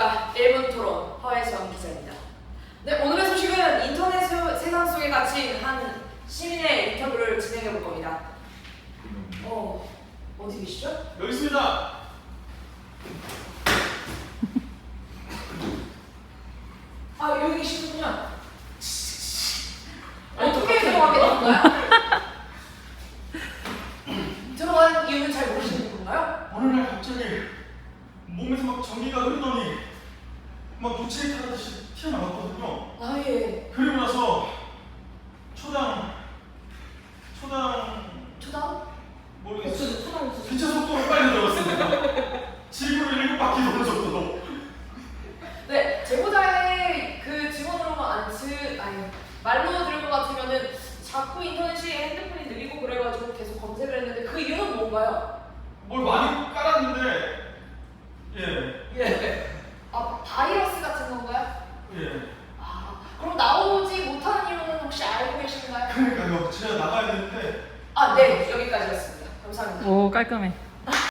안녕하십니까 1분 토론 허혜선 기자입니다. 네 오늘의 소식은 인터넷 세- 세상 속에 갇힌 한 시민의 인터뷰를 진행해 볼 겁니다. 어 어디 계시죠? 여기 있습니다. 아 여기 계시군요. 어떻게 들어가게 된 건가요? 들어간 이유는 잘 모르시는 건가요? 어느 날 갑자기 몸에서 막 전기가 흐르더니 막 부채 타듯이 튀어나왔거든요. 아 예. 그리고 나서 초당 초당 초당? 모르겠어요. 초당 없어요. 빛의 속도로 빨리 들어갔습니다. 지구를 일곱 바퀴 도는 정도로. 네, 제보자의 그 증언으로만 안 치, 아니 말로 들을 것 같으면은 자꾸 인터넷이 핸드폰이 느리고 그래가지고 계속 검색을 했는데 그 이유는 뭔가요? 뭘 많이 깔았는데 예 예. 아 바이러스 같은 건가요? 예. 아 그럼 나오지 못하는 이유는 혹시 알고 나가야 되는데 아 네 여기까지였습니다. 감사합니다. 오 깔끔해.